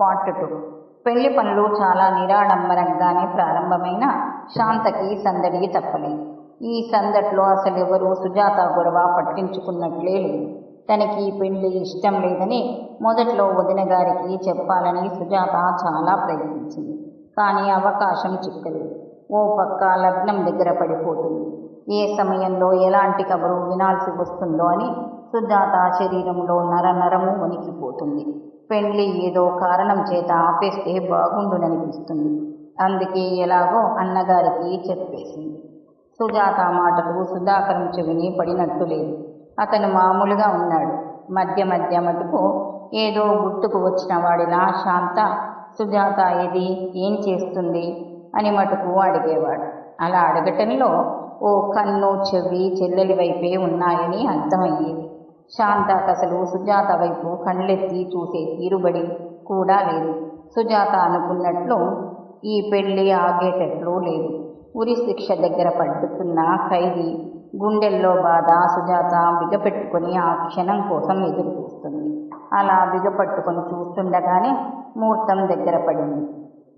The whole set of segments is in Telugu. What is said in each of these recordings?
పార్ట్ టూ పెళ్ళి పనులు చాలా నిరాడంబరంగానే ప్రారంభమైన శాంతకి సందడి తప్పలేదు. ఈ సందట్లో ఎవరు సుజాత గొడవ పట్టించుకున్నట్లే లేదు. తనకి పెళ్ళి ఇష్టం లేదని మొదట్లో వదిన గారికి చెప్పాలని సుజాత చాలా ప్రయత్నించింది. కానీ అవకాశం చిక్కలేదు. ఓ పక్క లగ్నం దగ్గర పడిపోతుంది. ఏ సమయంలో ఎలాంటి కబురు వినాల్సి వస్తుందో అని సుజాత శరీరంలో నర నరము వణికిపోతుంది. పెండ్లి ఏదో కారణం చేత ఆపేస్తే బాగుండుననిపిస్తుంది. అందుకే ఎలాగో అన్నగారికి చెప్పేసింది. సుజాత మాటలు సుధాకరం చెవిని పడినట్టు లేదు. అతను మామూలుగా ఉన్నాడు. మధ్య మధ్య మటుకు ఏదో గుర్తుకు వచ్చిన వాడిలా శాంత సుజాత ఇది ఏం చేస్తుంది అని మటుకు అడిగేవాడు. అలా అడగటంలో ఓ కన్ను చెవి చెల్లెలి వైపే ఉన్నాయని అర్థమయ్యేది. శాంత అసలు సుజాత వైపు కళ్ళెత్తి చూసే తీరుబడి కూడా లేదు. సుజాత అనుకున్నట్లు ఈ పెళ్ళి ఆగేటట్లు లేదు. ఉరి శిక్ష దగ్గర పడుతున్న ఖైదీ గుండెల్లో బాధ సుజాత బిగపెట్టుకుని ఆ క్షణం కోసం ఎదురు చూస్తుంది అలా బిగపట్టుకొని చూస్తుండగానే ముహూర్తం దగ్గర పడింది.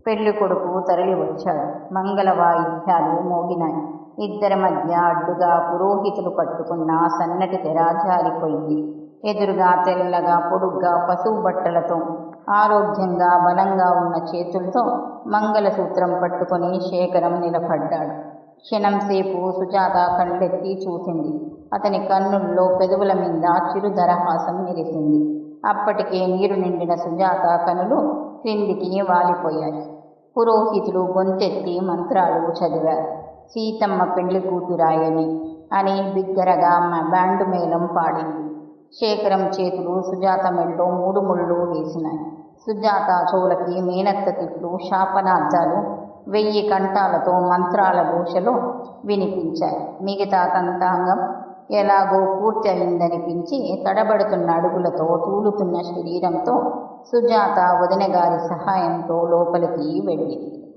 పెళ్ళి కొడుకు తరలి వచ్చాడు మంగళ వాయిద్యాలు మోగినాయి. ఇద్దరి మధ్య అడ్డుగా పురోహితులు కట్టుకున్న సన్నటి తెర జారిపోయింది. ఎదురుగా తెల్లగా పొడుగ్గా పశువు బట్టలతో ఆరోగ్యంగా బలంగా ఉన్న చేతులతో మంగళసూత్రం పట్టుకొని శేఖరం నిలబడ్డాడు. క్షణం సేపు సుజాత కళ్ళెత్తి చూసింది. అతని కన్నుల్లో పెదవుల మీద చిరుదరహాసం మెరిసింది. అప్పటికే నీరు నిండిన సుజాత కనులు క్రిందికి వాలిపోయాయి. పురోహితులు గొంతెత్తి మంత్రాలు చదివారు. సీతమ్మ పెళ్ళి కూతురాయని అని బిగ్గరగా బ్యాండు మేళం పాడింది. శేఖరం చేతులు సుజాత మెళ్ళో మూడు ముళ్ళు వేసినాయి. సుజాత చోలకి మేనత్త తిట్లు శాపనార్థాలు వెయ్యి కంఠాలతో మంత్రాల ఘోషలో వినిపించాయి. మిగతా తంతాంగం ఎలాగో పూర్తి అయిందనిపించి తడబడుతున్న అడుగులతో తూలుతున్న శరీరంతో సుజాత వదినగారి సహాయంతో లోపలికి వెళ్ళింది.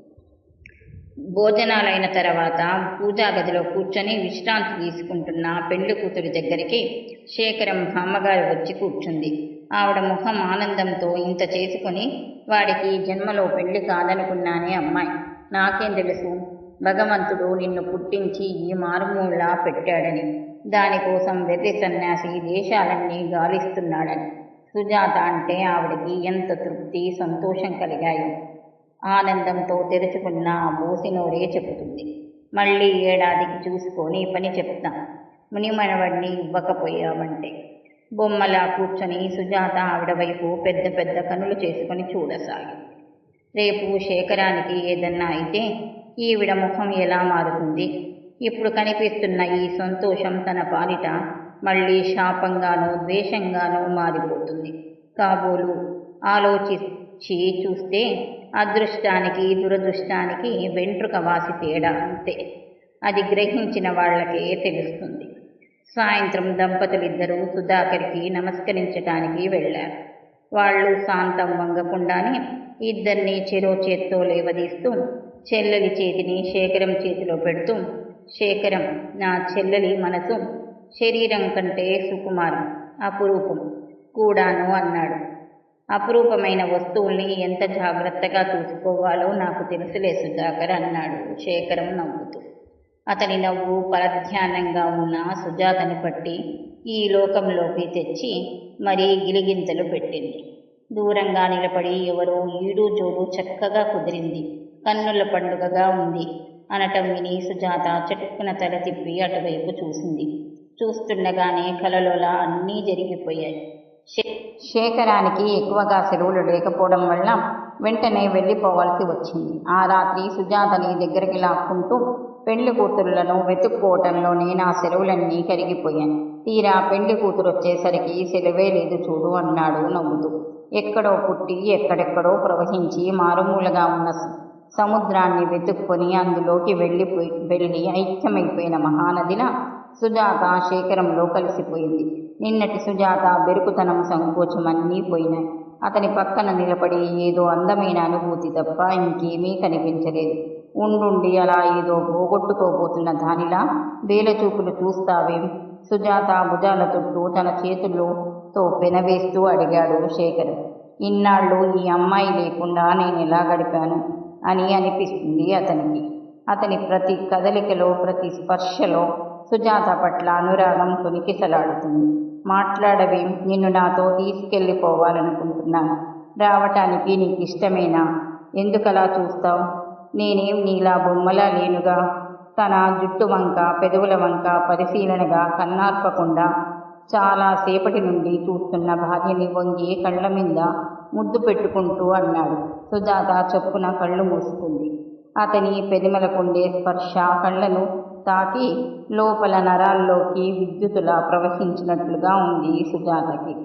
భోజనాలైన తర్వాత పూజా గదిలో కూర్చొని విశ్రాంతి తీసుకుంటున్న పెళ్ళి కూతురి దగ్గరికి శేఖరం అమ్మగారు వచ్చి కూర్చుంది. ఆవిడ ముఖం ఆనందంతో ఇంత చేసుకొని వాడికి జన్మలో పెళ్ళి కాదనుకున్నానే అమ్మాయి. నాకేం తెలుసు? భగవంతుడు నిన్ను పుట్టించి ఈ మారుమూలా పెట్టాడని. దానికోసం వెర్రి సన్యాసి దేశాలన్నీ గాలిస్తున్నాడని. సుజాత అంటే ఆవిడకి ఎంత తృప్తి సంతోషం కలిగాయో. ఆనందంతో తెరుచుకున్న ఆ బోసినోరే చెబుతుంది. మళ్ళీ ఏడాదికి చూసుకొని పని చెప్తాం. మునిమనవడిని ఇవ్వకపోయావంటే. బొమ్మలా కూర్చొని సుజాత ఆవిడ వైపు పెద్ద పెద్ద కనులు చేసుకొని చూడసాగి రేపు శేఖరానికి ఏదన్నా అయితే ఈవిడ ముఖం ఎలా మారుతుంది? ఇప్పుడు కనిపిస్తున్న ఈ సంతోషం తన పాలిట మళ్ళీ శాపంగానో ద్వేషంగానో మారిపోతుంది. కాబోలు ఆలోచి ఆలోచించి చూస్తే అదృష్టానికి దురదృష్టానికి వెంట్రుక వాసి తేడా అంతే. అది గ్రహించిన వాళ్ళకే తెలుస్తుంది. సాయంత్రం దంపతులిద్దరూ సుధాకర్కి నమస్కరించటానికి వెళ్ళారు. వాళ్ళు శాంతం వంగకుండానే ఇద్దరిని చెరో చేత్తో లేవదీస్తూ చెల్లెలి చేతిని శేఖరం చేతిలో పెడుతూ శేఖరం నా చెల్లెలి మనసు శరీరం కంటే సుకుమారం అపురూపం కూడాను అన్నాడు. అపురూపమైన వస్తువుల్ని ఎంత జాగ్రత్తగా చూసుకోవాలో నాకు తెలుసులే సుధాకర్ అన్నాడు శేఖరం నవ్వుతూ. అతని నవ్వు పరధ్యానంగా ఉన్న సుజాతని పట్టి ఈ లోకంలోకి తెచ్చి మరీ గిలిగింతలు పెట్టింది. దూరంగా నిలబడి ఎవరో ఈడు జోడు చక్కగా కుదిరింది. కన్నుల పండుగగా ఉంది అనటం విని సుజాత చెట్టుకున తల తిప్పి అటువైపు చూసింది. చూస్తుండగానే కలలోలా అన్నీ జరిగిపోయాయి. శేఖరానికి ఎక్కువగా సెలవులు లేకపోవడం వల్ల వెంటనే వెళ్ళిపోవాల్సి వచ్చింది. ఆ రాత్రి సుజాతని దగ్గరికి లాక్కుంటూ పెళ్ళి కూతురులను వెతుక్కోవటంలోనే నా సెలవులన్నీ కరిగిపోయాను. తీరా పెళ్ళి కూతురు వచ్చేసరికి సెలవే లేదు చూడు అన్నాడు నవ్వుతూ. ఎక్కడో పుట్టి ఎక్కడెక్కడో ప్రవహించి మారుమూలగా ఉన్న సముద్రాన్ని వెతుక్కొని అందులోకి వెళ్ళిపోయి వెళ్ళి ఐక్యమైపోయిన మహానదిన సుజాత శేఖరంలో కలిసిపోయింది. నిన్నటి సుజాత బెరుకుతనం సంకోచమన్నీ పోయినాయి అతని పక్కన నిలబడి ఏదో అందమైన అనుభూతి తప్ప ఇంకేమీ కనిపించలేదు. ఉండుండి అలా ఏదో పోగొట్టుకోబోతున్న దానిలా వేలచూపులు చూస్తావేం? సుజాత భుజాల చుట్టూ తన చేతుల్లోతో పెనవేస్తూ అడిగాడు శేఖర్. ఇన్నాళ్ళు ఈ అమ్మాయి లేకుండా నేను ఎలా గడిపాను? అని అనిపిస్తుంది అతనికి. అతని ప్రతి కదలికలో ప్రతి స్పర్శలో సుజాత పట్ల అనురాగం కొనికిసలాడుతుంది. మాట్లాడవేం నిన్ను నాతో తీసుకెళ్ళిపోవాలనుకుంటున్నాను. రావటానికి నీకు ఇష్టమేనా ఎందుకలా చూస్తావు? నేనేం నీలా బొమ్మలా లేనుగా? తన జుట్టు వంక పెదవుల వంక పరిశీలనగా కన్నార్పకుండా చాలా సేపటి నుండి చూస్తున్న భార్యని వంగి కళ్ళ మీద ముద్దు పెట్టుకుంటూ అన్నాడు. సుజాత చొప్పున కళ్ళు మూసుకుంది. అతని పెదిమలకుండే స్పర్శ కళ్ళను తాకి లోపల నరాల్లోకి విద్యుత్తులా ప్రవహించినట్లుగా ఉంది సుజాతకి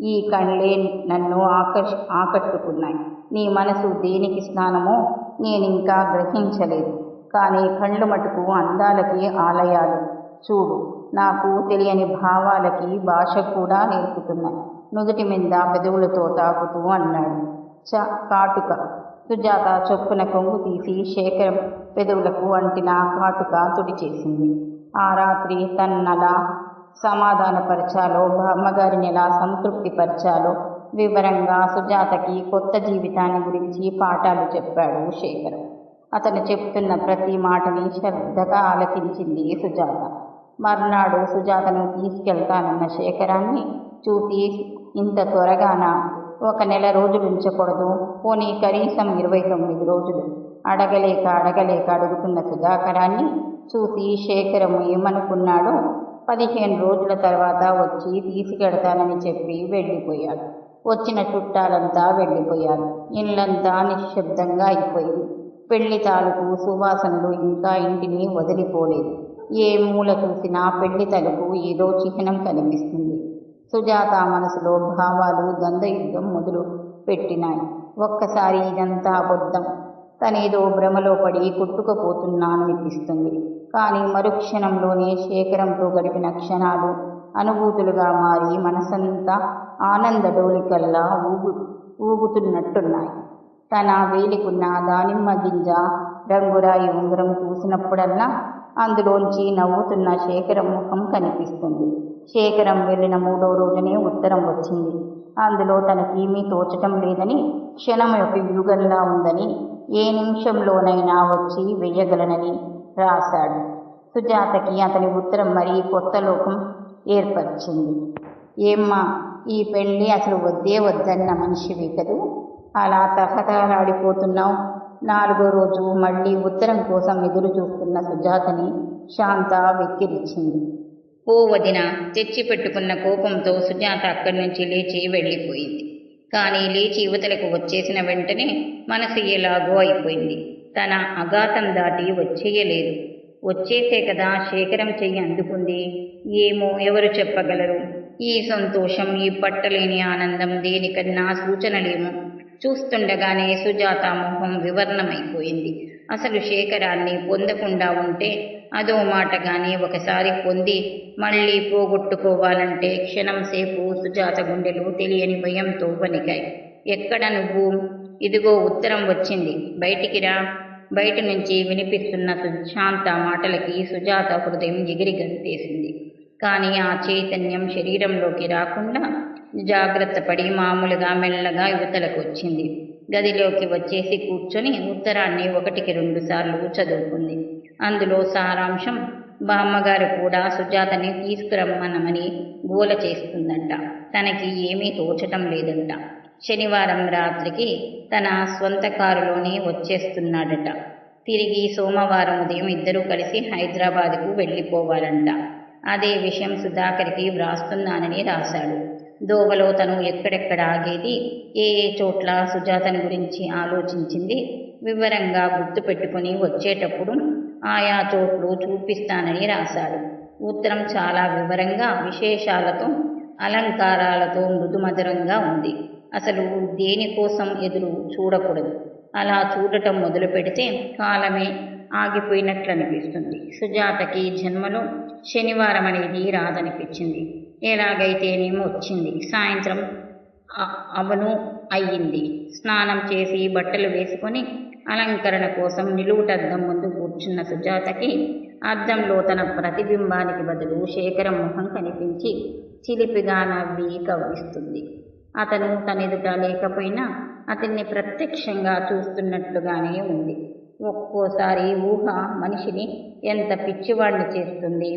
ఈ కళ్ళే నన్ను ఆకర్ష ఆకట్టుకున్నాయి. నీ మనసు దేనికి స్నానమో నేనింకా గ్రహించలేదు. కానీ కళ్ళు మటుకు అందాలకి ఆలయాలు. చూడు నాకు తెలియని భావాలకి భాష కూడా నేర్పుతున్నాయి. నుదుటి మీద పెదవులతో తాకుతూ అన్నాడు. చ కాటుక. సుజాత చొప్పున కొంగు తీసి శేఖరం పెదవులకు అంటిన కాటుక తుడిచేసింది ఆ రాత్రి తన్నలా సమాధానపరచాలో అమ్మగారిని ఎలా సంతృప్తిపరచాలో వివరంగా సుజాతకి కొత్త జీవితాన్ని గురించి పాఠాలు చెప్పాడు శేఖరం. అతను చెప్తున్న ప్రతి మాటని శ్రద్ధగా ఆలకించింది సుజాత. మర్నాడు సుజాతను తీసుకెళ్తానన్న శేఖరాన్ని చూసి ఇంత త్వరగాన ఒక నెల రోజులు ఉంచకూడదు. పోనీ కనీసం ఇరవై తొమ్మిది రోజులు. అడగలేక అడగలేక అడుగుతున్న సుధాకరాన్ని చూసి శేఖరము ఏమనుకున్నాడో పదిహేను రోజుల తర్వాత వచ్చి తీసుకెడతానని చెప్పి వెళ్ళిపోయాడు. వచ్చిన చుట్టాలంతా వెళ్ళిపోయారు. ఇల్లంతా నిశ్శబ్దంగా అయిపోయింది. పెళ్ళి తాలూకు సువాసనలు ఇంకా ఇంటిని వదిలిపోలేదు. ఏ మూల చూసినా పెళ్ళి తలుపు ఏదో చిహ్నం కనిపిస్తుంది. సుజాత మనసులో భావాలు ద్వంద్వయుద్ధం మొదలు పెట్టినాయి. ఒక్కసారి ఇదంతా అబద్ధం. తనేదో భ్రమలో పడి కొట్టుకుపోతున్నాననిపిస్తుంది కానీ మరుక్షణంలోనే శేఖరంతో గడిపిన క్షణాలు అనుభూతులుగా మారి మనసంతా ఆనంద డోలికల్లా ఊగు ఊగుతున్నట్టున్నాయి. తన వేలికున్న దానిమ్మ గింజ రంగురాయి ఉంగరం చూసినప్పుడల్లా అందులోంచి నవ్వుతున్న శేఖరం ముఖం కనిపిస్తుంది. శేఖరం వెళ్ళిన మూడో రోజునే ఉత్తరం వచ్చింది. అందులో తనకేమీ తోచటం లేదని క్షణం యొక్క యుగంలా ఉందని ఏ నిమిషంలోనైనా వచ్చి వెయ్యగలనని రాశాడు. సుజాతకి అతని ఉత్తరం మరీ కొత్త లోకం ఏర్పరిచింది. ఏమ్మా ఈ పెళ్ళి అసలు వద్దే వద్దన్న మనిషివి కదూ? అలా తహతహలాడిపోతున్నావు. నాలుగో రోజు మళ్ళీ ఉత్తరం కోసం ఎదురు చూస్తున్న సుజాతని శాంత వెక్కిరిచ్చింది ఓ వదిన తెచ్చి పెట్టుకున్న కోపంతో సుజాత అక్కడి నుంచి లేచి వెళ్ళిపోయింది. కానీ లేచి యువతలకు వచ్చేసిన వెంటనే మనసు ఎలాగో అయిపోయింది. తన అఘాతం దాటి వచ్చేయలేదు. వచ్చేసే కదా శేఖరం చెయ్యి అందుకుంది. ఏమో ఎవరు చెప్పగలరు? ఈ సంతోషం ఈ పట్టలేని ఆనందం దేనికన్నా సూచనలేమో. చూస్తుండగానే సుజాత మొహం వివర్ణమైపోయింది. అసలు శేఖరాన్ని పొందకుండా ఉంటే అదో మాట కానీ ఒకసారి పొంది మళ్ళీ పోగొట్టుకోవాలంటే క్షణం సేపు సుజాత గుండెలు తెలియని భయంతో వణికాయి. ఎక్కడ నువ్వు? ఇదిగో ఉత్తరం వచ్చింది. బయటికి రా. బయట నుంచి వినిపిస్తున్న సుశాంత మాటలకి సుజాత హృదయం ఎగిరి గంతేసింది. కానీ ఆ చైతన్యం శరీరంలోకి రాకుండా జాగ్రత్త పడి మామూలుగా మెల్లగా యువతలకు వచ్చింది. గదిలోకి వచ్చేసి కూర్చొని ఉత్తరాన్ని ఒకటికి రెండు సార్లు చదువుకుంది. అందులో సారాంశం బామ్మగారు కూడా సుజాతని తీసుకురమ్మనమని గోల చేస్తుందంట. తనకి ఏమీ తోచటం లేదంట. శనివారం రాత్రికి తన స్వంత కారులోనే వచ్చేస్తున్నాడట. తిరిగి సోమవారం ఉదయం ఇద్దరూ కలిసి హైదరాబాద్కు వెళ్ళిపోవాలంట. అదే విషయం సుధాకర్కి వ్రాస్తున్నానని రాశాడు. దోవలో తను ఎక్కడెక్కడ ఆగేది ఏ ఏ చోట్ల సుజాతని గురించి ఆలోచించింది వివరంగా గుర్తుపెట్టుకుని వచ్చేటప్పుడు ఆయా చోట్లు చూపిస్తానని రాశాడు. ఉత్తరం చాలా వివరంగా విశేషాలతో అలంకారాలతో మృదుమధురంగా ఉంది. అసలు దేనికోసం ఎదురు చూడకూడదు. అలా చూడటం మొదలు పెడితే కాలమే ఆగిపోయినట్లు అనిపిస్తుంది సుజాతకి జన్మలో శనివారం అనేది రాదనిపించింది. ఎలాగైతేనేమో వచ్చింది సాయంత్రం అవను అయ్యింది. స్నానం చేసి బట్టలు వేసుకొని అలంకరణ కోసం నిలువుటద్దం ముందు కూర్చున్న సుజాతకి అద్దంలో తన ప్రతిబింబానికి బదులు శేఖరం ముఖం కనిపించి చిలిపిగా నవ్వి కవ్విస్తుంది. అతను తనెదుట లేకపోయినా అతన్ని ప్రత్యక్షంగా చూస్తున్నట్లుగానే ఉంది. ఒక్కోసారి ఊహ మనిషిని ఎంత పిచ్చివాడిని చేస్తుంది?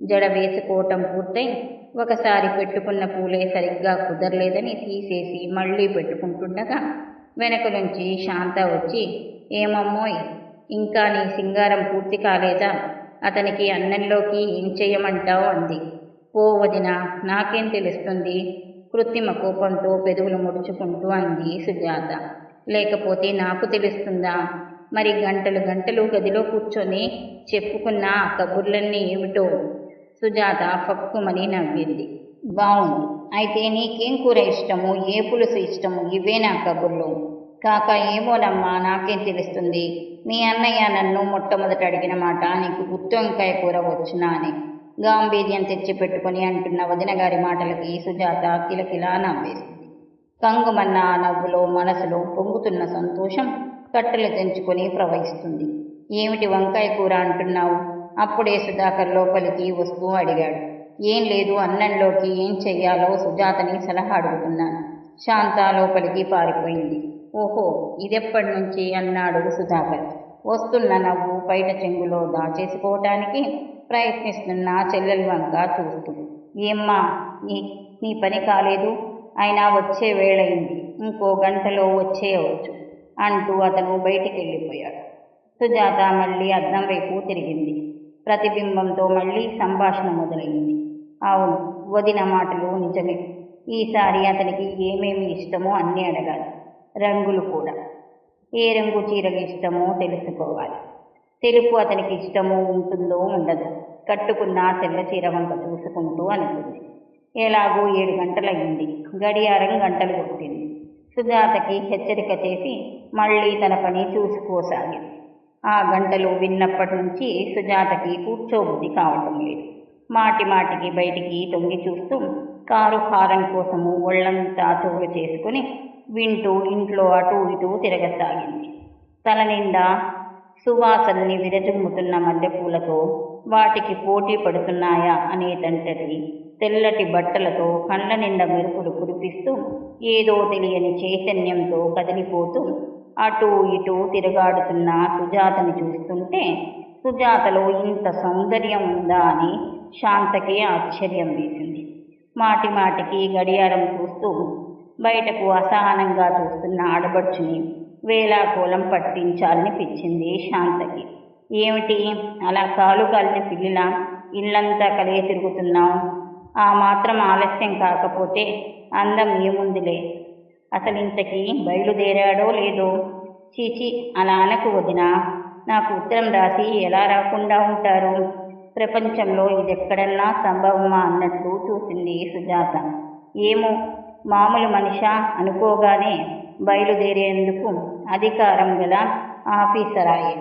జడ వేసుకోవటం పూర్తయి ఒకసారి పెట్టుకున్న పూలే సరిగ్గా కుదరలేదని తీసేసి మళ్ళీ పెట్టుకుంటుండగా వెనక నుంచి శాంత వచ్చి ఏమమ్మోయ్ ఇంకా నీ సింగారం పూర్తి కాలేదా? అతనికి అన్నంలోకి ఏం చేయమంటావు? అంది. ఓ వదిన నాకేం తెలుస్తుంది? కృత్రిమ కోపంతో పెదవులు ముడుచుకుంటూ అంది సుజాత. లేకపోతే నాకు తెలుస్తుందా? మరి గంటలు గంటలు గదిలో కూర్చొని చెప్పుకున్న ఆ కబుర్లన్నీ ఏమిటో? సుజాత ఫక్కుమని నవ్వింది. బావుంది అయితే నీకేం కూర ఇష్టము? ఏ పులుసు ఇష్టము? ఇవే నా కబుర్లు. కాక ఏమోనమ్మా నాకేం తెలుస్తుంది? మీ అన్నయ్య నన్ను మొట్టమొదట అడిగిన మాట నీకు గుత్తి వంకాయ కూర వచ్చునా అని. గాంభీర్యం తెచ్చిపెట్టుకుని అంటున్న వదిన గారి మాటలకి సుజాత కిలకిలా నవ్వేసింది. కంగుమన్న ఆ నవ్వులో మనసులో పొంగుతున్న సంతోషం కట్టెలు తెంచుకొని ప్రవహిస్తుంది. ఏమిటి వంకాయ కూర అంటున్నావు? అప్పుడే సుధాకర్ లోపలికి వస్తూ అడిగాడు. ఏం లేదు అన్నంలోకి ఏం చెయ్యాలో సుజాతని సలహా అడుగుతున్నాను. శాంత లోపలికి పారిపోయింది. ఓహో ఇదెప్పటి నుంచి? అన్నాడు సుధాకర్. వస్తున్న నవ్వు బయట చెంగులో దాచేసుకోవటానికి ప్రయత్నిస్తున్న చెల్లెలు వంక చూస్తూ. ఏమ్మా నీ నీ పని కాలేదు. అయినా వచ్చే వేళయింది. ఇంకో గంటలో వచ్చేయవచ్చు అంటూ అతను బయటికి వెళ్ళిపోయాడు సుజాత మళ్ళీ అద్దం వైపు తిరిగింది. ప్రతిబింబంతో మళ్ళీ సంభాషణ మొదలైంది. అవును వదిన మాటలు నిజమే. ఈసారి అతనికి ఏమేమి ఇష్టమో అన్నీ అడగాలి. రంగులు కూడా. ఏ రంగు చీరలు ఇష్టమో తెలుసుకోవాలి. తెలుపు అతనికి ఇష్టమో ఉంటుందో ఉండదో. కట్టుకున్న తెల్ల చీర వంక చూసుకుంటూ అనుకుంది. ఎలాగో ఏడు గంటలయ్యింది. గడియారం గంటలు కొట్టింది. సుజాతకి హెచ్చరిక చేసి మళ్ళీ తన పని చూసుకోసాగింది. ఆ గంటలు విన్నప్పటి నుంచి సుజాతకి కూర్చోబుద్ధి కావటం లేదు. మాటి మాటికి బయటికి తొంగి చూస్తూ కారు హారం కోసము ఒళ్ళంతా చోటు చేసుకుని వింటూ ఇంట్లో అటు ఇటూ తిరగసాగింది. తల నిండా సువాసనని విరజుమ్ముతున్న మల్లెపూలతో వాటికి పోటీ పడుతున్నాయా అనేదంటది తెల్లటి బట్టలతో కళ్ళ నిండా మెరుపులు కురిపిస్తూ ఏదో తెలియని చైతన్యంతో కదిలిపోతూ అటూ ఇటూ తిరగాడుతున్న సుజాతని చూస్తుంటే సుజాతలో ఇంత సౌందర్యం ఉందా? అని శాంతకి ఆశ్చర్యం వేసింది. మాటి మాటికి గడియారం చూస్తూ బయటకు అసహనంగా చూస్తున్న ఆడబడుచుని వేలాకోలం పట్టించాలని పిచ్చింది శాంతకి. ఏమిటి? అలా కాలు కాలిన పిల్లిలా ఇల్లంతా కలిగి తిరుగుతున్నావు? ఆ మాత్రం ఆలస్యం కాకపోతే అందం ఏముందిలే. అసలు ఇంతకీ బయలుదేరాడో లేదో? చీచి అలా అనకు వదిన. నాకు ఉత్తరం రాసి ఎలా రాకుండా ఉంటారు? ప్రపంచంలో ఇదెక్కడన్నా సంభవమా అన్నట్టు చూసింది సుజాత. ఏమో మామూలు మనిషా అనుకోగానే బయలుదేరేందుకు అధికారం గల ఆఫీసరాయే.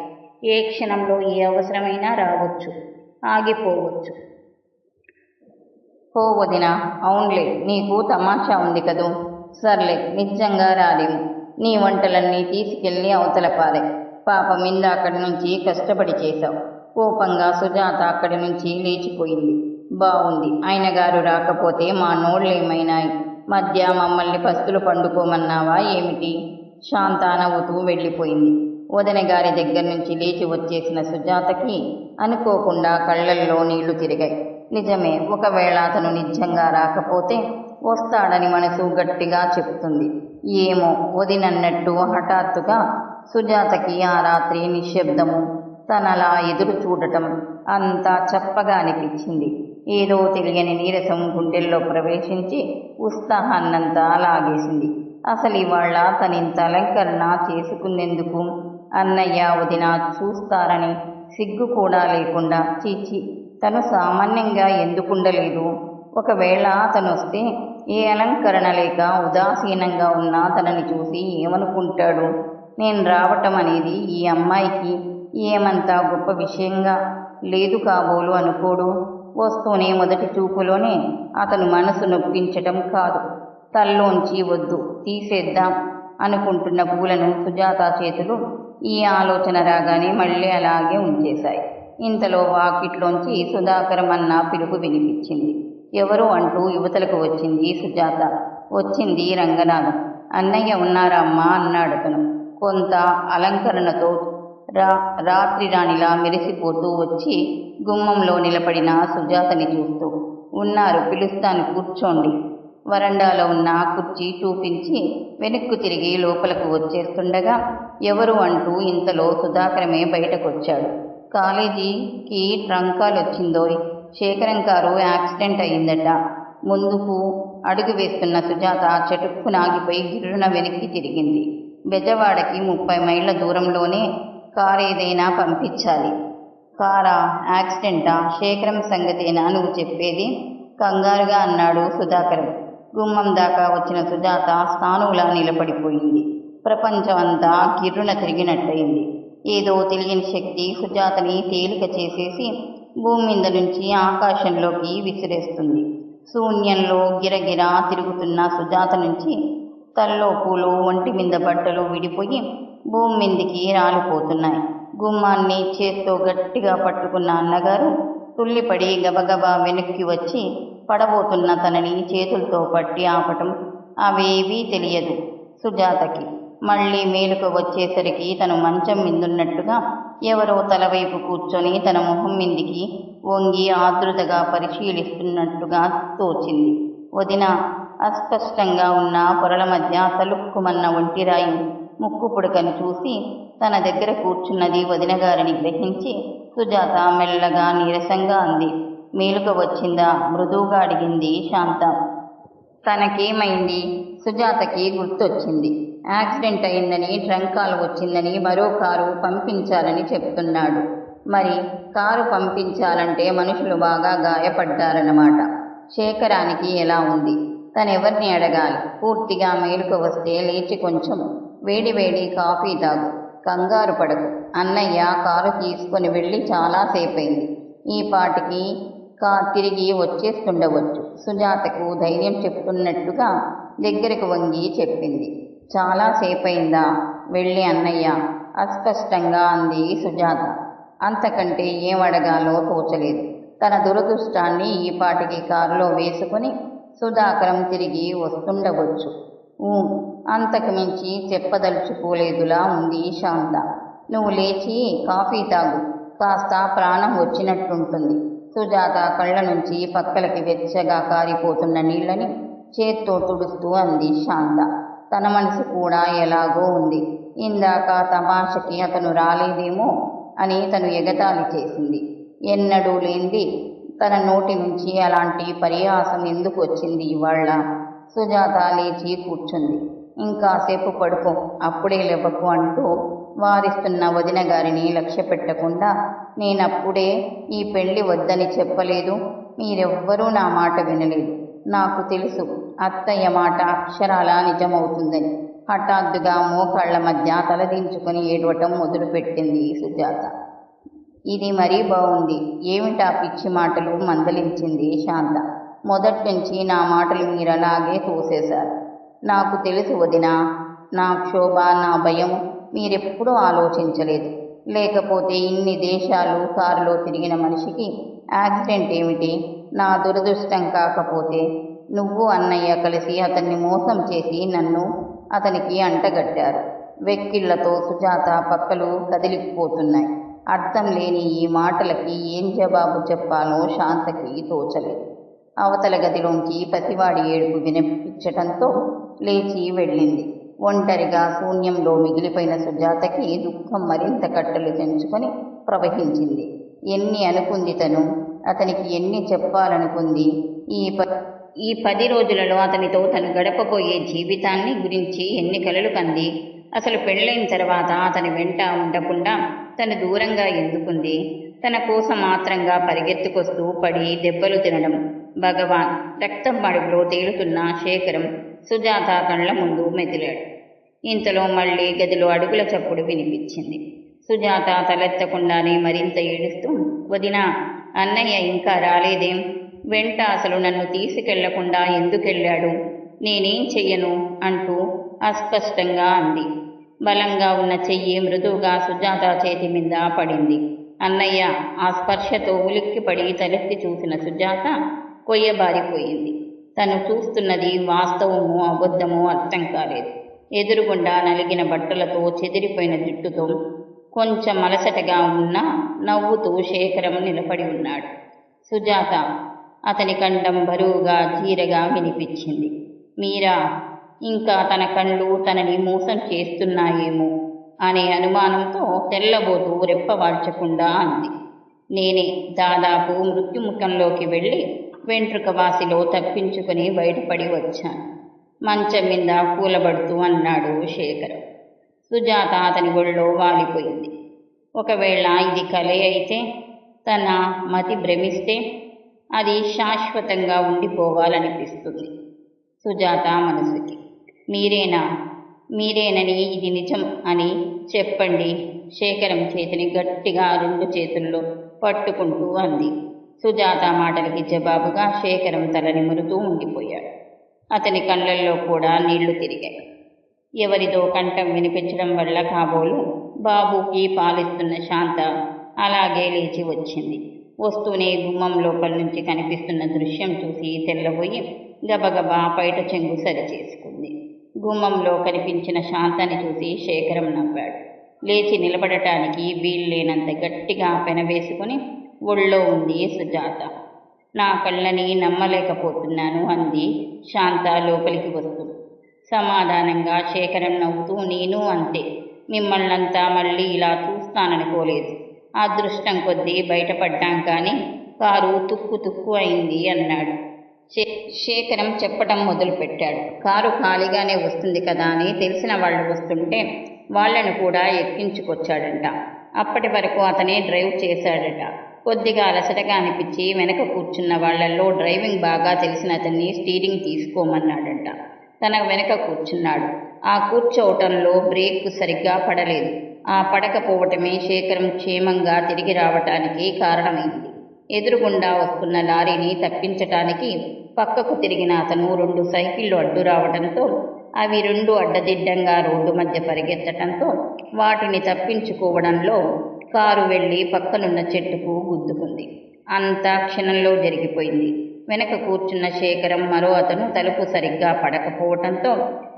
ఏ క్షణంలో ఏ అవసరమైనా రావచ్చు ఆగిపోవచ్చు. పో వదిన అవునులే నీకు తమాషా ఉంది కదూ? సర్లే నిజంగా రాలేము నీ వంటలన్నీ తీసుకెళ్ళి అవతల పారే. పాపం ఇంద అక్కడి నుంచి కష్టపడి చేశావు. కోపంగా సుజాత అక్కడి నుంచి లేచిపోయింది. బాగుంది ఆయన గారు రాకపోతే మా నోళ్ళేమైనాయి? మధ్య మమ్మల్ని పస్తులు పండుకోమన్నావా ఏమిటి? శాంత నవ్వుతూ వెళ్ళిపోయింది. వదన గారి దగ్గర నుంచి లేచి వచ్చేసిన సుజాతకి అనుకోకుండా కళ్ళల్లో నీళ్ళు తిరిగాయి. నిజమే ఒకవేళ అతను నిజంగా రాకపోతే వస్తాడని మనసు గట్టిగా చెప్తుంది. ఏమో వదినన్నట్టు హఠాత్తుగా సుజాతకి ఆ రాత్రి నిశ్శబ్దము. తనలా ఎదురు చూడటం అంతా చప్పగా అనిపించింది. ఏదో తెలియని నీరసం గుండెల్లో ప్రవేశించి ఉత్సాహాన్నంతా లాగేసింది. అసలు ఇవాళ తనింత అలంకరణ చేసుకునేందుకు అన్నయ్య వదిన చూస్తారని సిగ్గు కూడా లేకుండా చీచి తను సామాన్యంగా ఎందుకుండలేదు. ఒకవేళ అతను వస్తే ఏ అలంకరణ లేక ఉదాసీనంగా ఉన్న తనని చూసి ఏమనుకుంటాడు? నేను రావటం అనేది ఈ అమ్మాయికి ఏమంత గొప్ప విషయంగా లేదు కాబోలు అనుకోడు. వస్తూనే మొదటి చూపులోనే అతను మనసు నొప్పించటం కాదు. తల్లోంచి వద్దు తీసేద్దాం అనుకుంటున్న పూలను సుజాత చేతులు ఈ ఆలోచన రాగానే మళ్ళీ అలాగే ఉంచేశాయి. ఇంతలో వాకిట్లోంచి సుధాకరం అన్న పిలుపు వినిపించింది. ఎవరు అంటూ యువతలకు వచ్చింది సుజాత. వచ్చింది రంగనాథం. అన్నయ్య ఉన్నారా అమ్మా? అన్నాడు అతను. కొంత అలంకరణతో రా రాత్రి రాణిలా మెరిసిపోతూ వచ్చి గుమ్మంలో నిలబడిన సుజాతని చూస్తూ ఉన్నారు పిలుస్తాను కూర్చోండి. వరండాలో ఉన్న కుర్చీ చూపించి వెనక్కు తిరిగి లోపలకు వచ్చేస్తుండగా ఎవరు అంటూ ఇంతలో సుధాకరమే బయటకొచ్చాడు. కాలేజీకి ట్రంకాలు వచ్చిందోయ్ శేఖరం కారు యాక్సిడెంట్ అయిందట ముందుకు అడుగు వేస్తున్న సుజాత చటుక్కు నాగిపోయి గిర్రున వెనక్కి తిరిగింది. బెజవాడకి ముప్పై మైళ్ళ దూరంలోనే కారు ఏదైనా పంపించాలి. కారా? యాక్సిడెంటా? శేఖరం సంగతేనా నువ్వు చెప్పేది? కంగారుగా అన్నాడు సుధాకరం. గుమ్మం దాకా వచ్చిన సుజాత స్థానువులా నిలబడిపోయింది. ప్రపంచం అంతా గిర్రున తిరిగినట్టయింది. ఏదో తెలియని శక్తి సుజాతని తేలిక చేసేసి భూమి మీద నుంచి ఆకాశంలోకి విసిరేస్తుంది. శూన్యంలో గిరగిరా తిరుగుతున్న సుజాత నుంచి తల్లో పూలు ఒంటి మీద బట్టలు విడిపోయి భూమి రాలిపోతున్నాయి. గుమ్మాన్ని చేత్తో గట్టిగా పట్టుకున్న అన్నగారు తుల్లిపడి గబగబా వెనక్కి వచ్చి పడబోతున్న తనని చేతులతో పట్టి ఆపటం అవేవీ తెలియదు సుజాతకి. మళ్ళీ మేలుక వచ్చేసరికి తను మంచం మిందున్నట్టుగా ఎవరో తలవైపు కూర్చొని తన మొహం మీదికి వంగి ఆతృతగా పరిశీలిస్తున్నట్టుగా తోచింది. వదిన అస్పష్టంగా ఉన్న పొరల మధ్య తలుక్కుమన్న ఒంటిరాయి ముక్కు పుడకను చూసి తన దగ్గర కూర్చున్నది వదిన గారిని గ్రహించి సుజాత మెల్లగా నీరసంగా అంది. మేలుక వచ్చిందా? మృదువుగా అడిగింది శాంత. తనకేమైంది? సుజాతకి గుర్తొచ్చింది. యాక్సిడెంట్ అయిందని ట్రంకాలు వచ్చిందని మరో కారు పంపించాలని చెప్తున్నాడు. మరి కారు పంపించాలంటే మనుషులు బాగా గాయపడ్డారన్నమాట. శేఖరానికి ఎలా ఉంది? తనెవరిని అడగాలి? పూర్తిగా మేలుకు వస్తే లేచి కొంచెం వేడి వేడి కాఫీ తాగు. కంగారు పడకు. అన్నయ్య కారు తీసుకొని వెళ్ళి చాలాసేపయింది ఈ పాటికి కా తిరిగి వచ్చేస్తుండవచ్చు. సుజాతకు ధైర్యం చెప్తున్నట్టుగా దగ్గరకు వంగి చెప్పింది. చాలా సేపయిందా? వెళ్ళి అన్నయ్య. అస్పష్టంగా అంది సుజాత. అంతకంటే ఏం అడగాలో తోచలేదు. తన దురదృష్టాన్ని ఈ పాటికి కారులో వేసుకుని సుధాకరం తిరిగి వస్తుండవచ్చు. ఊ అంతకు మించి చెప్పదలుచుకోలేదులా ఉంది శాంత. నువ్వు లేచి కాఫీ తాగు. కాస్త ప్రాణం వచ్చినట్టుంటుంది. సుజాత కళ్ళ నుంచి పక్కలకి వెచ్చగా కారిపోతున్న నీళ్ళని చేత్తో తుడుస్తూ అంది శాంత. తన మనసు కూడా ఎలాగో ఉంది. ఇందాక తమాషకి అతను రాలేదేమో అని తను ఎగతాళి చేసింది. ఎన్నడూ లేనిది తన నోటి నుంచి అలాంటి పర్యాసం ఎందుకు వచ్చింది ఇవాళ సుజాత లేచి కూర్చుంది. ఇంకాసేపు పడుకో అప్పుడే లేవకు అంటూ వారిస్తున్న వదిన గారిని లక్ష్య పెట్టకుండా నేనప్పుడే ఈ పెళ్ళి వద్దని చెప్పలేదు. మీరెవ్వరూ నా మాట వినలేదు. నాకు తెలుసు. అత్తయ్య మాట అక్షరాల నిజమవుతుందని. హఠాత్తుగా మోకాళ్ళ మధ్య తలదించుకొని ఏడవటం మొదలుపెట్టింది సుజాత. ఇది మరీ బాగుంది ఏమిటా పిచ్చి మాటలు మందలించింది శాంత. మొదటి నుంచి నా మాటలు మీరు అలాగే తోసేశారు. నాకు తెలుసు వదినా నా క్షోభ నా భయం మీరెప్పుడూ ఆలోచించలేదు. లేకపోతే ఇన్ని దేశాలు కారులో తిరిగిన మనిషికి యాక్సిడెంట్ ఏమిటి? నా దురదృష్టం కాకపోతే నువ్వు అన్నయ్య కలిసి అతన్ని మోసం చేసి నన్ను అతనికి అంటగట్టారు. వెక్కిళ్ళతో సుజాత పక్కలు కదిలిపోతున్నాయి. అర్థం లేని ఈ మాటలకి ఏం జవాబు చెప్పాలో శాంతకి తోచలేదు. అవతల గదిలోంచి పసివాడి ఏడుపు వినిపించటంతో లేచి వెళ్ళింది. ఒంటరిగా శూన్యంలో మిగిలిపోయిన సుజాతకి దుఃఖం మరింత కట్టలు తెంచుకొని ప్రవహించింది. ఎన్ని అనుకుంది తను? అతనికి ఎన్ని చెప్పాలనుకుంది? ఈ ప ఈ పది రోజులలో అతనితో తను గడపబోయే జీవితాన్ని గురించి ఎన్ని కలలు కంది? అసలు పెళ్ళైన తర్వాత అతని వెంట ఉండకుండా తను దూరంగా ఎందుకుంది? తన కోసం మాత్రంగా పరిగెత్తుకొస్తూ పడి దెబ్బలు తినడం భగవాన్ రక్తం మడుగులో తేలుతున్న శేఖరం సుజాత కళ్ళ ముందు మెదిలాడు. ఇంతలో మళ్ళీ గదిలో అడుగుల చప్పుడు వినిపించింది. సుజాత తలెత్తకుండానే మరింత ఏడుస్తూ వదినా అన్నయ్య ఇంకా రాలేదేం? వెంట అసలు నన్ను తీసుకెళ్ళకుండా ఎందుకెళ్ళాడు? నేనేం చెయ్యను? అంటూ అస్పష్టంగా అంది. బలంగా ఉన్న చెయ్యి మృదువుగా సుజాత చేతి మీద పడింది. అన్నయ్య ఆ స్పర్శతో ఉలిక్కిపడి తలెత్తి చూసిన సుజాత కొయ్యబారిపోయింది. తను చూస్తున్నది వాస్తవమో అబద్ధమో అర్థం కాలేదు. ఎదురుగుండా నలిగిన బట్టలతో చెదిరిపోయిన జుట్టుతో కొంచెం అలసటగా ఉన్నా నవ్వుతూ శేఖరం నిలబడి ఉన్నాడు. సుజాత అతని కంఠం బరువుగా చీరగా వినిపించింది. మీరా ఇంకా తన కళ్ళు తనని మోసం చేస్తున్నాయేమో అనే అనుమానంతో తెల్లబోతూ రెప్పవాల్చకుండా అంది. నేనే దాదాపు మృత్యుముఖంలోకి వెళ్ళి వెంట్రుక వాసిలో తప్పించుకుని బయటపడి వచ్చాను. మంచం మీద కూలబడుతూ అన్నాడు శేఖరం. సుజాత అతని ఒళ్ళో వాలిపోయింది. ఒకవేళ ఇది కలే అయితే తన మతి భ్రమిస్తే అది శాశ్వతంగా ఉండిపోవాలనిపిస్తుంది. సుజాత మనసుకి మీరేనా? మీరేనని ఇది నిజం అని చెప్పండి శేఖరం చేతిని గట్టిగా రెండు చేతుల్లో పట్టుకుంటూ అంది. సుజాత మాటలకి జవాబుగా శేఖరం తల నిమురుతూ ఉండిపోయాడు. అతని కళ్ళల్లో కూడా నీళ్ళు తిరిగాయి. ఎవరిదో కంఠం వినిపించడం వల్ల కాబోలు బాబుకి పాలిస్తున్న శాంత అలాగే లేచి వచ్చింది. వస్తూనే గుమ్మం లోపల నుంచి కనిపిస్తున్న దృశ్యం చూసి తెల్లబోయి గబగబా బయట చెంగు సరి చేసుకుంది. గుమ్మంలో కనిపించిన శాంతని చూసి శేఖరం నవ్వాడు. లేచి నిలబడటానికి వీల్లేనంత గట్టిగా పెనవేసుకుని ఒళ్ళో ఉంది సుజాత. నా కళ్ళని నమ్మలేకపోతున్నాను అంది శాంత లోపలికి వస్తుంది సమాధానంగా శేఖరం నవ్వుతూ నేను అంతే. మిమ్మల్నంతా మళ్ళీ ఇలా చూస్తాననుకోలేదు. అదృష్టం కొద్దీ బయటపడ్డాం కానీ కారు తుక్కు తుక్కు అయింది అన్నాడు. శే- శేఖరం చెప్పటం మొదలుపెట్టాడు. కారు ఖాళీగానే వస్తుంది కదా అని తెలిసిన వాళ్ళు వస్తుంటే వాళ్ళను కూడా ఎక్కించుకొచ్చాడంట. అప్పటి వరకు అతనే డ్రైవ్ చేశాడట. కొద్దిగా అలసటగా అనిపించి వెనక కూర్చున్న వాళ్ళల్లో డ్రైవింగ్ బాగా తెలిసిన అతన్ని స్టీరింగ్ తీసుకోమన్నాడంట. తన వెనక కూర్చున్నాడు. ఆ కూర్చోవటంలో బ్రేక్ సరిగ్గా పడలేదు. ఆ పడకపోవటమే శేఖరం క్షేమంగా తిరిగి రావటానికి కారణమైంది. ఎదురుగుండా వస్తున్న లారీని తప్పించటానికి పక్కకు తిరిగిన అతను రెండు సైకిళ్ళు అడ్డు రావడంతో అవి రెండు అడ్డదిడ్డంగా రోడ్డు మధ్య పరిగెత్తటంతో వాటిని తప్పించుకోవడంలో కారు వెళ్ళి పక్కనున్న చెట్టుకు గుద్దుకుంది. అంతా క్షణంలో జరిగిపోయింది. వెనక కూర్చున్న శేఖరం మరో అతను తలుపు సరిగ్గా పడకపోవటంతో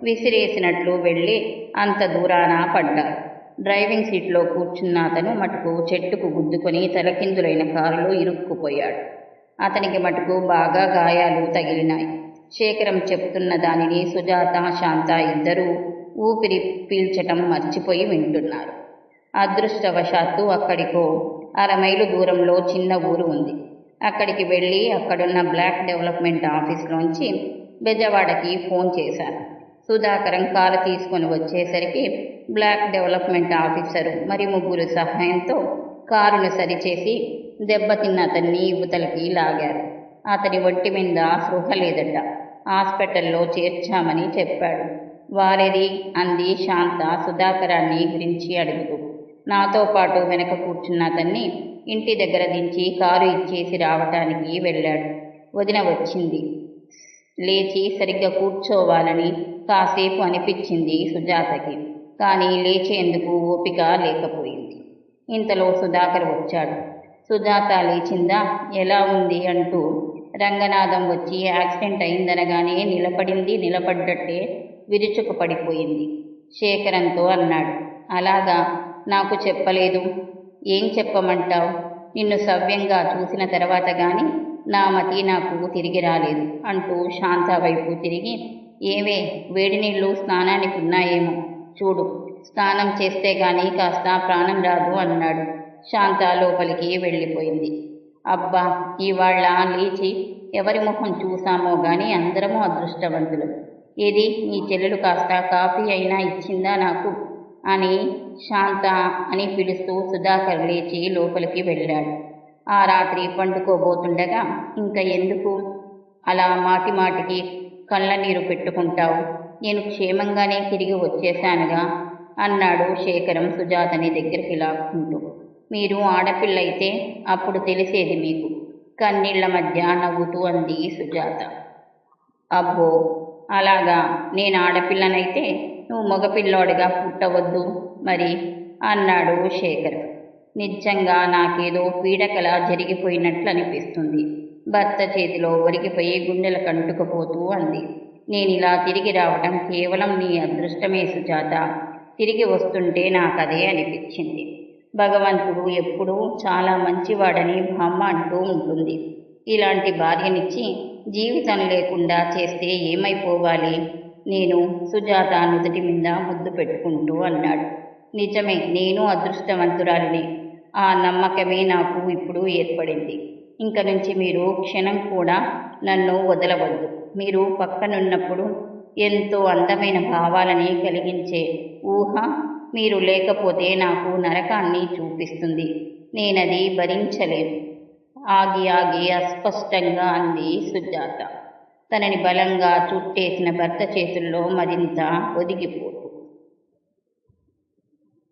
విసిరేసినట్లు వెళ్ళి అంత దూరాన పడ్డారు డ్రైవింగ్ సీట్లో కూర్చున్న అతను మటుకు చెట్టుకు గుద్దుకొని తలకిందులైన కారులో ఇరుక్కుపోయాడు. అతనికి మటుకు బాగా గాయాలు తగిలినాయి. శేఖరం చెప్తున్న దానిని సుజాత శాంత ఇద్దరూ ఊపిరి పీల్చటం మర్చిపోయి వింటున్నారు. అదృష్టవశాత్తు అక్కడికో అర మైలు దూరంలో చిన్న ఊరు ఉంది. అక్కడికి వెళ్ళి అక్కడున్న బ్లాక్ డెవలప్మెంట్ ఆఫీస్లోంచి బెజవాడకి ఫోన్ చేశాను. సుధాకరం కారు తీసుకొని వచ్చేసరికి బ్లాక్ డెవలప్మెంట్ ఆఫీసరు మరి ముగ్గురు సహాయంతో కారును సరిచేసి దెబ్బతిన్న అతన్ని యువతలకి లాగారు. అతని ఒంటి మీద స్పృహ లేదట. హాస్పిటల్లో చేర్చామని చెప్పాడు. వారిది అంది శాంత సుధాకరాన్ని గురించి అడుగుతూ. నాతో పాటు వెనక కూర్చున్న అతన్ని ఇంటి దగ్గర దించి కారు ఇచ్చేసి రావటానికి వెళ్ళాడు. వదిన వచ్చింది. లేచి సరిగ్గా కూర్చోవాలని కాసేపు అనిపించింది సుజాతకి. కానీ లేచేందుకు ఓపిక లేకపోయింది. ఇంతలో సుధాకర్ వచ్చాడు. సుజాత లేచిందా? ఎలా ఉంది అంటూ రంగనాథం వచ్చి యాక్సిడెంట్ అయిందనగానే నిలబడింది నిలబడ్డట్టే విరుచుకు పడిపోయింది శేఖరంతో అన్నాడు. అలాగా? నాకు చెప్పలేదు. ఏం చెప్పమంటావు? నిన్ను సవ్యంగా చూసిన తర్వాత గాని నా మతి నాకు తిరిగి రాలేదు అంటూ శాంత వైపు తిరిగి ఏవే వేడి నీళ్ళు స్నానానికి ఉన్నాయేమో చూడు స్నానం చేస్తే గాని కాస్త ప్రాణం రాదు అన్నాడు. శాంత లోపలికి వెళ్ళిపోయింది. అబ్బా ఇవాళ లేచి ఎవరి ముఖం చూసామో గాని అందరము అదృష్టవంతులు. ఏది నీ చెల్లెలు కాస్త కాఫీ అయినా ఇచ్చిందా నాకు? అని శాంత అని పిలుస్తూ సుధాకర్ లేచి లోపలికి వెళ్ళాడు. ఆ రాత్రి పండుకోబోతుండగా ఇంకా ఎందుకు? అలా మాటి మాటికి కళ్ళ నీరు పెట్టుకుంటావు. నేను క్షేమంగానే తిరిగి వచ్చేశానుగా అన్నాడు శేఖరం సుజాతని దగ్గరికి లాక్కుంటూ. మీరు ఆడపిల్లయితే అప్పుడు తెలిసేది మీకు. కన్నీళ్ళ మధ్య నవ్వుతూ అంది సుజాత. అబ్బో అలాగా? నేను ఆడపిల్లనైతే నువ్వు మగపిల్లోడిగా పుట్టవద్దు మరి అన్నాడు శేఖర్. నిజంగా నాకేదో పీడకల జరిగిపోయినట్లు అనిపిస్తుంది భర్త చేతిలో ఒరిగిపోయి గుండెలు కంటుకుపోతూ అంది. నేను ఇలా తిరిగి రావటం కేవలం నీ అదృష్టమే సుజాత. తిరిగి వస్తుంటే నాకు అదే అనిపించింది. భగవంతుడు ఎప్పుడూ చాలా మంచివాడని బామ్మ అంటూ ఉంటుంది. ఇలాంటి భార్యనిచ్చి జీవితం లేకుండా చేస్తే ఏమైపోవాలి? నేను సుజాత నుదుటి మీద ముద్దు పెట్టుకుంటూ అన్నాడు. నిజమే నేను అదృష్టవంతురాలిని. ఆ నమ్మకమే నాకు ఇప్పుడు ఏర్పడింది. ఇంక నుంచి మీరు క్షణం కూడా నన్ను వదలవద్దు. మీరు పక్కనున్నప్పుడు ఎంతో అందమైన భావాలని కలిగించే ఊహ మీరు లేకపోతే నాకు నరకాన్ని చూపిస్తుంది. నేనది భరించలేను. ఆగి ఆగి అస్పష్టంగా అంది సుజాత. తనని బలంగా చుట్టేసిన భర్త చేతుల్లో మరింత ఒదిగిపో